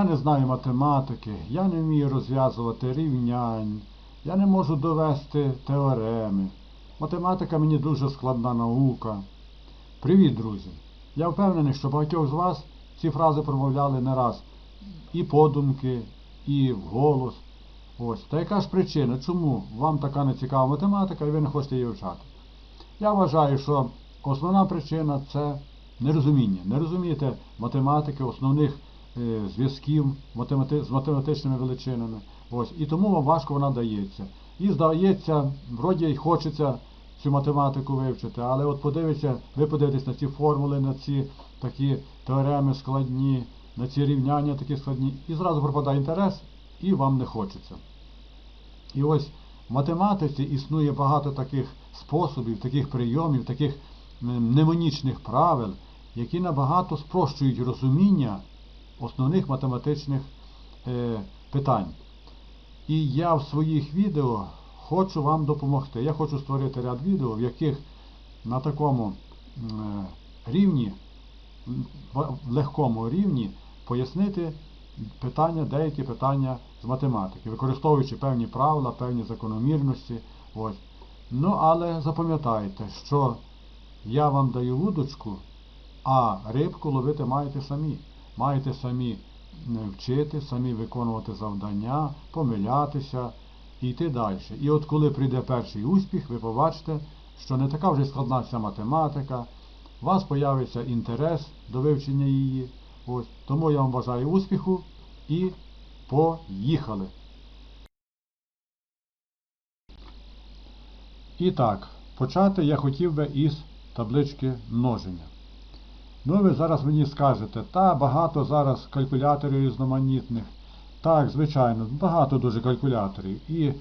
я не знаю математики, я не вмію розв'язувати рівнянь, я не можу довести теореми. Математика мені дуже складна наука. Привіт, друзі! Я впевнений, що багатьох з вас ці фрази промовляли не раз і подумки, і вголос. Ось. Та яка ж причина, чому вам така нецікава математика і ви не хочете її вивчати? Я вважаю, що основна причина це нерозуміння. Не розумієте математики, основних зв'язків з математичними величинами. Ось. І тому вам важко вона дається. І здається, вроді й хочеться цю математику вивчити, але от подивіться, ви подивитесь на ці формули, на ці такі теореми складні, на ці рівняння такі складні, і зразу пропадає інтерес, і вам не хочеться. І ось в математиці існує багато таких способів, таких прийомів, таких мнемонічних правил, які набагато спрощують розуміння основних математичних е, питань. І я в своїх відео хочу вам допомогти. Я хочу створити ряд відео, в яких на такому рівні, в легкому рівні пояснити питання, деякі питання з математики, використовуючи певні правила, певні закономірності. Ось. Ну, але запам'ятайте, що я вам даю вудочку, а рибку ловити маєте самі. Маєте самі вчити, самі виконувати завдання, помилятися і йти далі. І от коли прийде перший успіх, ви побачите, що не така вже складна ця математика, у вас появиться інтерес до вивчення її. Ось. Тому я вам бажаю успіху і поїхали. І так, почати я хотів би із таблички множення. Ну, ви зараз мені скажете, та багато зараз калькуляторів різноманітних. Так, звичайно, багато дуже калькуляторів. І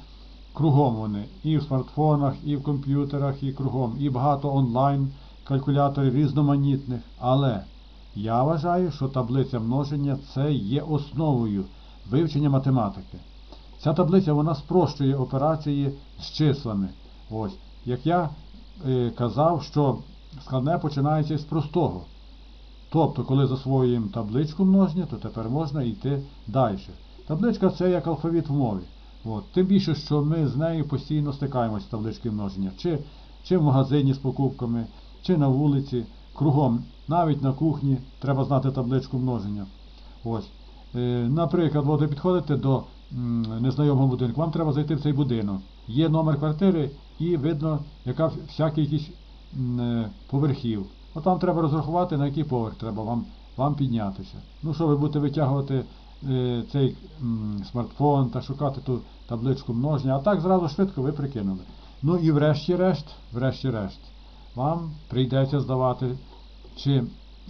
кругом вони, і в смартфонах, і в комп'ютерах, і кругом, і багато онлайн калькуляторів різноманітних. Але я вважаю, що таблиця множення це є основою вивчення математики. Ця таблиця вона спрощує операції з числами. Ось, як я е, казав, що складне починається з простого. Тобто, коли засвоюємо табличку множення, то тепер можна йти далі. Табличка це як алфавіт в мові. От. Тим більше, що ми з нею постійно стикаємось з таблички множення. Чи, чи в магазині з покупками, чи на вулиці, кругом, навіть на кухні треба знати табличку множення. Ось. Е, наприклад, от ви підходите до незнайомого будинку, вам треба зайти в цей будинок. Є номер квартири і видно, яка вся кількість е, поверхів. От треба розрахувати, на який поверх треба вам, вам піднятися. Ну що, ви будете витягувати е, цей м, смартфон та шукати ту табличку множення, а так зразу швидко ви прикинули. Ну і врешті-решт, врешті-решт, вам прийдеться здавати чи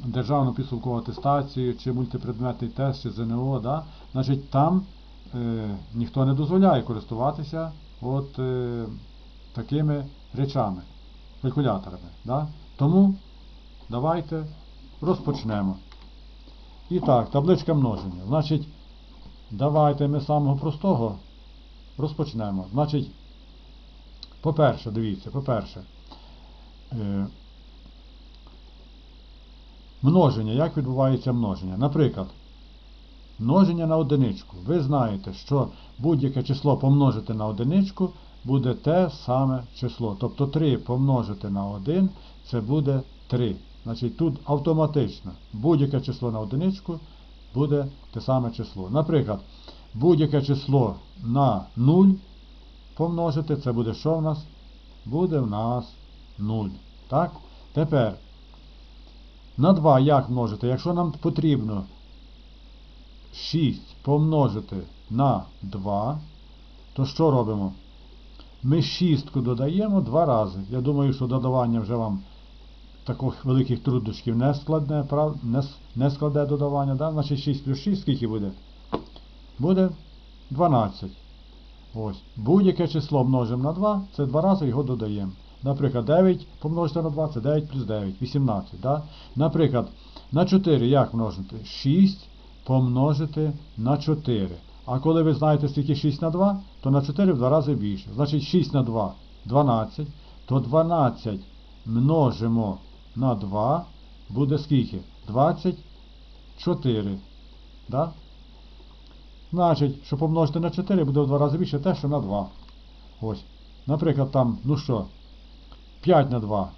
державну підсумкову атестацію, чи мультипредметний тест, чи ЗНО, да? значить там е, ніхто не дозволяє користуватися от, е, такими речами, калькуляторами. Да? Тому давайте розпочнемо. І так, табличка множення. Значить, давайте ми самого простого розпочнемо. Значить, по-перше, дивіться, по-перше, е, множення. Як відбувається множення? Наприклад, множення на одиничку. Ви знаєте, що будь-яке число помножити на одиничку буде те саме число. Тобто 3 помножити на 1 це буде 3. Значить, тут автоматично будь-яке число на одиничку буде те саме число. Наприклад, будь-яке число на 0 помножити, це буде що в нас? Буде в нас 0. Так? Тепер на 2 як множити? Якщо нам потрібно 6 помножити на 2, то що робимо? Ми шістку додаємо два рази. Я думаю, що додавання вже вам таких великих труднощів не складне, прав... не, не складе додавання. Да? Значить 6 плюс 6 скільки буде? Буде 12. Ось. Будь-яке число множимо на 2, це два рази його додаємо. Наприклад, 9 помножити на 2 це 9 плюс 9, 18. Да? Наприклад, на 4 як множити? 6 помножити на 4. А коли ви знаєте, скільки 6 на 2, то на 4 в два рази більше. Значить 6 на 2 12, то 12 множимо на 2 буде скільки? 24. Да? Значить, що помножити на 4 буде в 2 рази більше те, що на 2. Ось. Наприклад, там, ну що, 5 на 2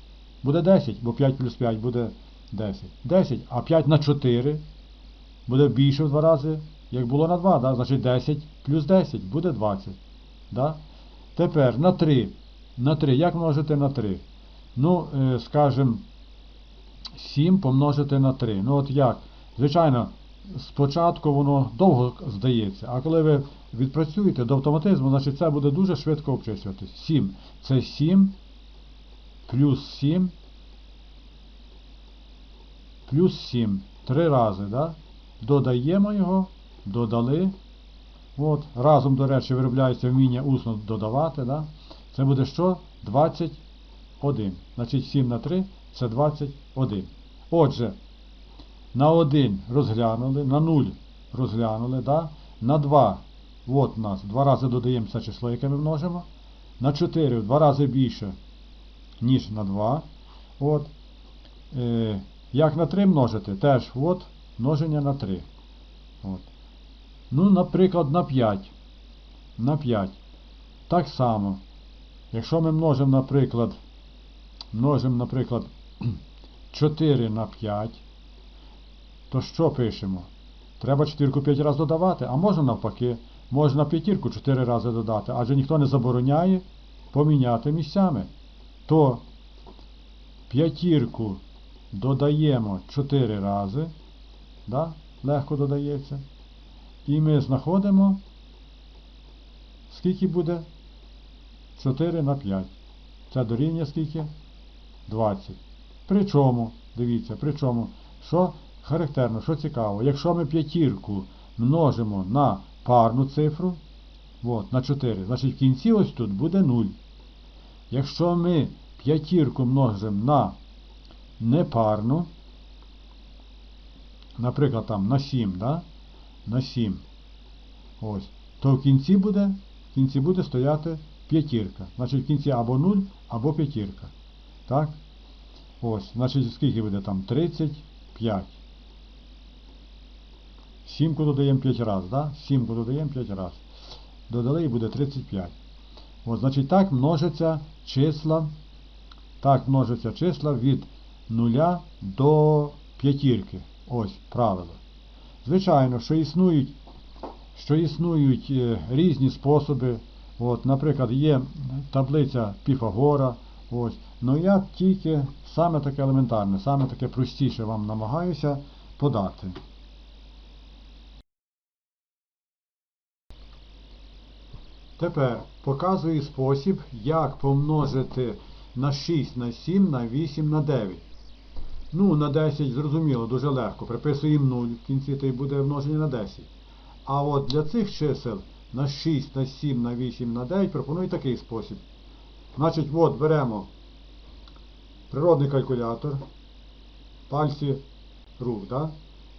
буде 10, бо 5 плюс 5 буде 10. 10, а 5 на 4 буде більше в 2 рази, як було на 2, да? значить 10 плюс 10 буде 20. Да? Тепер на 3. На 3. Як множити на 3? Ну, е, скажімо, 7 помножити на 3. Ну от як? Звичайно, спочатку воно довго здається, а коли ви відпрацюєте до автоматизму, значить це буде дуже швидко обчислюватись. 7. Це 7 плюс 7 плюс 7. Три рази, да? Додаємо його, додали. От, разом, до речі, виробляється вміння усно додавати. Да? Це буде що? 21. Значить 7 на 3 це 21. Отже, на 1 розглянули, на 0 розглянули, да? на 2, от нас, 2 рази додаємо це число, яке ми множимо. На 4 в 2 рази більше, ніж на 2. От. Е, як на 3 множити? Теж от, множення на 3. От. Ну, наприклад, на 5. На 5. Так само. Якщо ми множимо, наприклад, множимо, наприклад, 4 на 5, то що пишемо? Треба четвірку 5 разів додавати, а можна навпаки, можна п'ятірку 4 рази додати, адже ніхто не забороняє поміняти місцями. То п'ятірку додаємо 4 рази, да? легко додається. І ми знаходимо, скільки буде 4 на 5. Це дорівнює скільки? 20. Причому, дивіться, причому, що характерно, що цікаво, якщо ми п'ятірку множимо на парну цифру, от, на 4, значить в кінці ось тут буде 0. Якщо ми п'ятірку множимо на непарну, наприклад, там на 7, да? на 7, ось, то в кінці буде, в кінці буде стояти п'ятірка. Значить в кінці або 0, або п'ятірка. Так? Ось, значить, скільки буде там? 35. 7 додаємо 5 разів, да? 7 додаємо 5 разів. Додали і буде 35. Ось, значить, так множаться числа. Так множаться числа від 0 до п'ятірки. Ось правило. Звичайно, що існують, що існують е, різні способи. От, наприклад, є таблиця Піфагора. Ось. Ну я тільки саме таке елементарне, саме таке простіше вам намагаюся подати. Тепер показую спосіб, як помножити на 6 на 7 на 8 на 9. Ну, на 10 зрозуміло, дуже легко. Приписуємо 0 в кінці, то й буде множення на 10. А от для цих чисел на 6, на 7, на 8, на 9 пропоную такий спосіб. Значить, от беремо природний калькулятор, пальці рук, да?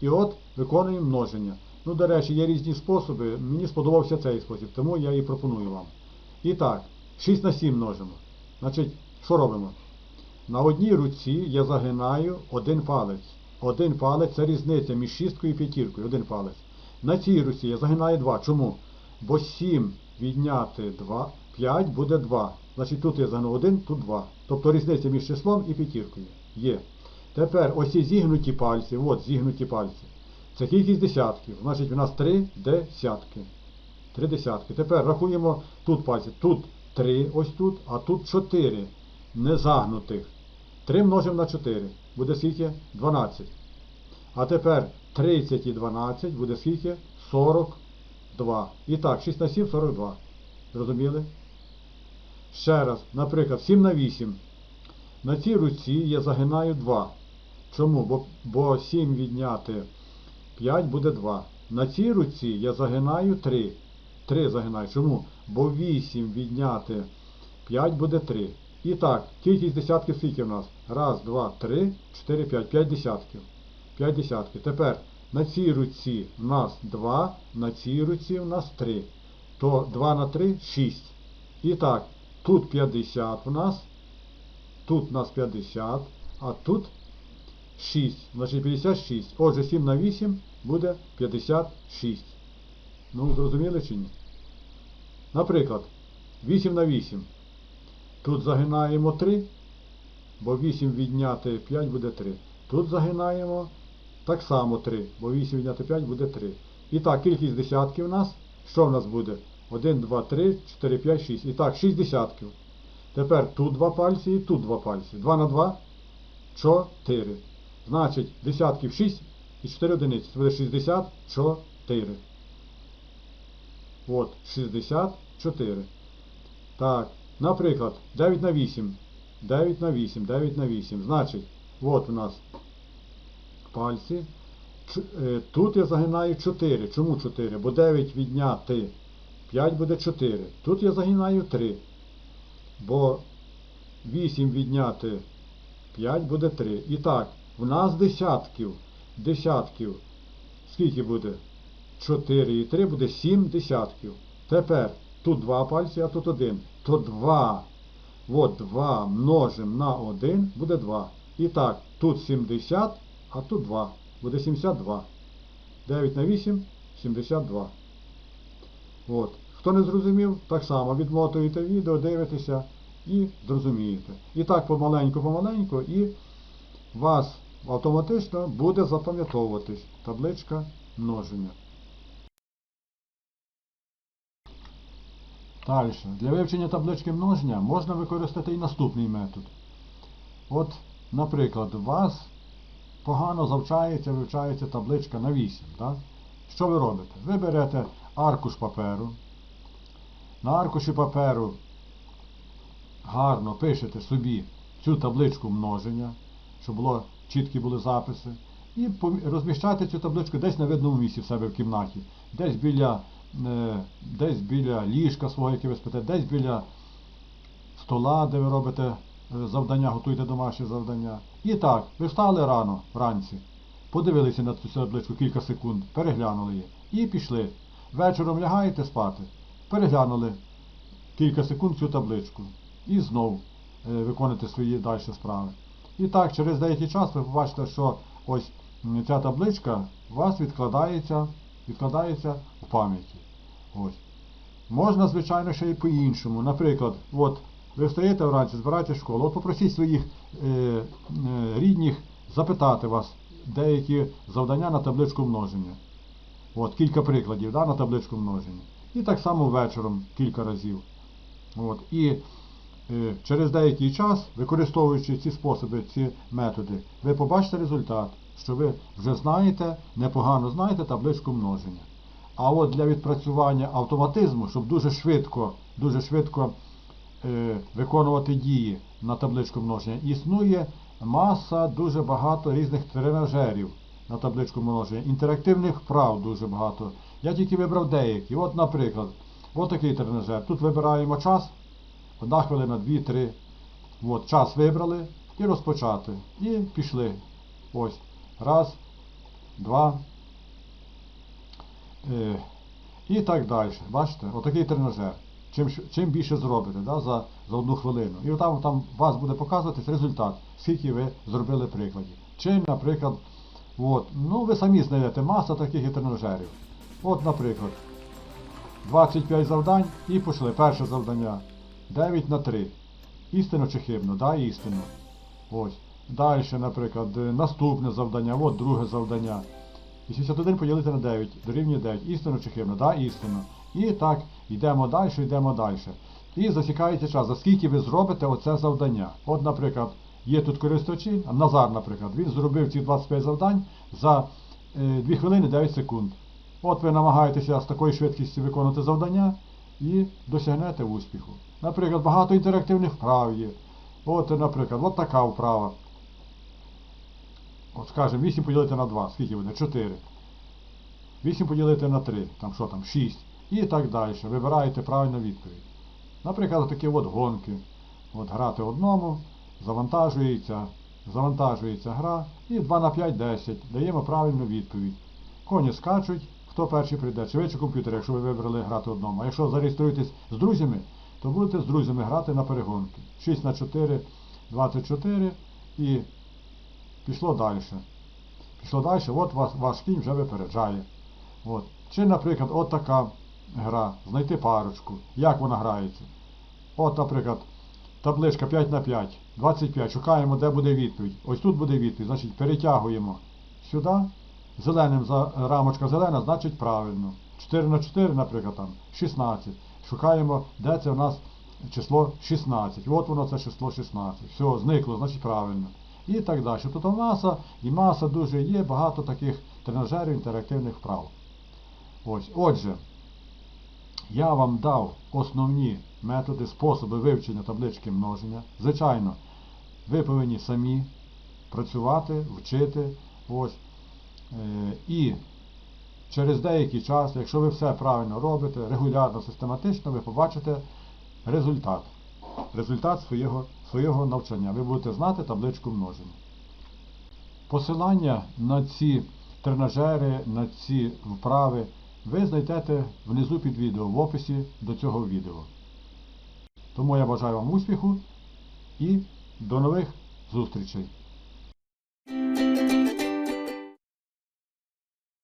і от виконуємо множення. Ну, до речі, є різні способи. Мені сподобався цей спосіб, тому я і пропоную вам. І так, 6 на 7 множимо. Значить, що робимо? На одній руці я загинаю один палець. Один палець це різниця між шісткою і п'ятіркою. Один палець. На цій руці я загинаю 2. Чому? Бо 7 відняти 2, 5 буде 2. Значить тут я загнув 1, тут 2. Тобто різниця між числом і п'ятіркою. Є. Тепер ось ці зігнуті пальці, от зігнуті пальці. Це кількість десятків. Значить у нас 3 десятки. 3 десятки. Тепер рахуємо тут пальці. Тут 3 ось тут, а тут 4 незагнутих. 3 множимо на 4. Буде скільки? 12. А тепер 30 і 12 буде скільки? 42. І так, 6 на 7 42. Зрозуміли? Ще раз, наприклад, 7 на 8. На цій руці я загинаю 2. Чому? Бо, бо 7 відняти 5 буде 2. На цій руці я загинаю 3. 3 загинаю. Чому? Бо 8 відняти 5 буде 3. І так, кількість десятків скільки в нас? Раз, два, три, чотири, п'ять. П'ять десятків. П'ять десятків. Тепер на цій руці в нас 2, на цій руці в нас 3. То 2 на 3 6. І так, тут 50 в нас, тут в нас 50, а тут 6. Значить 56. Отже, 7 на 8 буде 56. Ну, зрозуміли чи ні? Наприклад, 8 на 8. Тут загинаємо 3, бо 8 відняти 5 буде 3. Тут загинаємо так само 3, бо 8 відняти 5 буде 3. І так, кількість десятків у нас. Що в нас буде? 1, 2, 3, 4, 5, 6. І так, 6 десятків. Тепер тут два пальці і тут два пальці. 2 на 2 4. Значить, десятків 6 і 4 одиниці. Це буде 64. От, 64. Так, наприклад, 9 на 8. 9 на 8, 9 на 8. Значить, от у нас пальці. Е, Тут я загинаю 4. Чому 4? Бо 9 відняти 5 буде 4. Тут я загинаю 3. Бо 8 відняти 5 буде 3. І так, в нас десятків. Десятків. Скільки буде? 4 і 3 буде 7 десятків. Тепер тут 2 пальці, а тут 1. То 2. От 2 множимо на 1 буде 2. І так, тут 70, а тут 2. Буде 72. 9 на 8 72. От. Хто не зрозумів, так само відмотуєте відео, дивитеся і зрозумієте. І так помаленьку-помаленьку, і вас автоматично буде запам'ятовуватись табличка множення. Далі. Для вивчення таблички множення можна використати і наступний метод. От, наприклад, у вас погано завчається, вивчається табличка на 8. Так? Що ви робите? Ви берете аркуш паперу. На аркуші паперу гарно пишете собі цю табличку множення, щоб було чіткі були записи. І розміщайте цю табличку десь на видному місці в себе в кімнаті, десь біля, е, десь біля ліжка свого, яке ви спите, десь біля стола, де ви робите е, завдання, готуєте домашні завдання. І так, ви встали рано, вранці, подивилися на цю табличку кілька секунд, переглянули її і пішли. Вечором лягаєте спати, переглянули кілька секунд цю табличку і знов е, виконуєте свої далі справи. І так, через деякий час ви побачите, що ось ця табличка у вас відкладається, відкладається в пам'яті. Ось. Можна, звичайно, ще й по-іншому. Наприклад, от ви встаєте вранці, збираєте школу, от попросіть своїх е, е, рідних запитати вас деякі завдання на табличку множення. От, кілька прикладів да, на табличку множення. І так само вечором кілька разів. От, і е, через деякий час, використовуючи ці способи, ці методи, ви побачите результат, що ви вже знаєте, непогано знаєте табличку множення. А от для відпрацювання автоматизму, щоб дуже швидко, дуже швидко е, виконувати дії на табличку множення, існує маса, дуже багато різних тренажерів на табличку множення, інтерактивних вправ дуже багато. Я тільки вибрав деякі. От, наприклад, от такий тренажер. Тут вибираємо час, одна хвилина, дві, три. От, час вибрали і розпочати. І пішли. Ось. Раз, два. Е, і так далі. Бачите, отакий тренажер. Чим, чим більше зробите да, за, за одну хвилину. І там, там вас буде показуватись результат, скільки ви зробили прикладів. Чи, наприклад, от, ну ви самі знайдете маса таких і тренажерів. От, наприклад, 25 завдань і пішли. Перше завдання. 9 на 3. Істинно чи хибно? Да, істинно. Ось. Далі, наприклад, е, наступне завдання, от друге завдання. 81 поділити на 9, дорівнює 9. Істинно чи хибно? Да, істинно. І так, йдемо далі, йдемо далі. І засікається час, за скільки ви зробите оце завдання. От, наприклад, є тут користувачі, Назар, наприклад, він зробив ці 25 завдань за е, 2 хвилини 9 секунд. От ви намагаєтеся з такою швидкістю виконувати завдання і досягнете успіху. Наприклад, багато інтерактивних вправ є. От, наприклад, от така вправа. От скажемо, 8 поділити на 2, скільки буде? 4. 8 поділити на 3, там що там, 6. І так далі. Вибираєте правильну відповідь. Наприклад, такі от гонки. От грати одному, завантажується, завантажується гра і 2 на 5 10. Даємо правильну відповідь. Коні скачуть, хто перший прийде, чи ви чи комп'ютер, якщо ви вибрали грати одному. А якщо зареєструєтесь з друзями, то будете з друзями грати на перегонки. 6 на 4, 24 і пішло далі. Пішло далі, от вас, ваш кінь вже випереджає. От. Чи, наприклад, от така гра, знайти парочку. Як вона грається? От, наприклад, табличка 5 на 5, 25. Шукаємо, де буде відповідь. Ось тут буде відповідь. Значить, перетягуємо сюди. Зеленим рамочка зелена, значить правильно. 4 на 4, наприклад, там 16. Шукаємо, де це у нас число 16. От воно це число 16. Все, зникло, значить правильно. І так далі. Тобто маса і маса дуже є, багато таких тренажерів інтерактивних вправ. Ось, отже, я вам дав основні методи, способи вивчення таблички множення. Звичайно, ви повинні самі працювати, вчити. Ось. Е, І через деякий час, якщо ви все правильно робите, регулярно, систематично, ви побачите результат. Результат свого, свого навчання. Ви будете знати табличку множення. Посилання на ці тренажери, на ці вправи ви знайдете внизу під відео, в описі до цього відео. Тому я бажаю вам успіху і до нових зустрічей!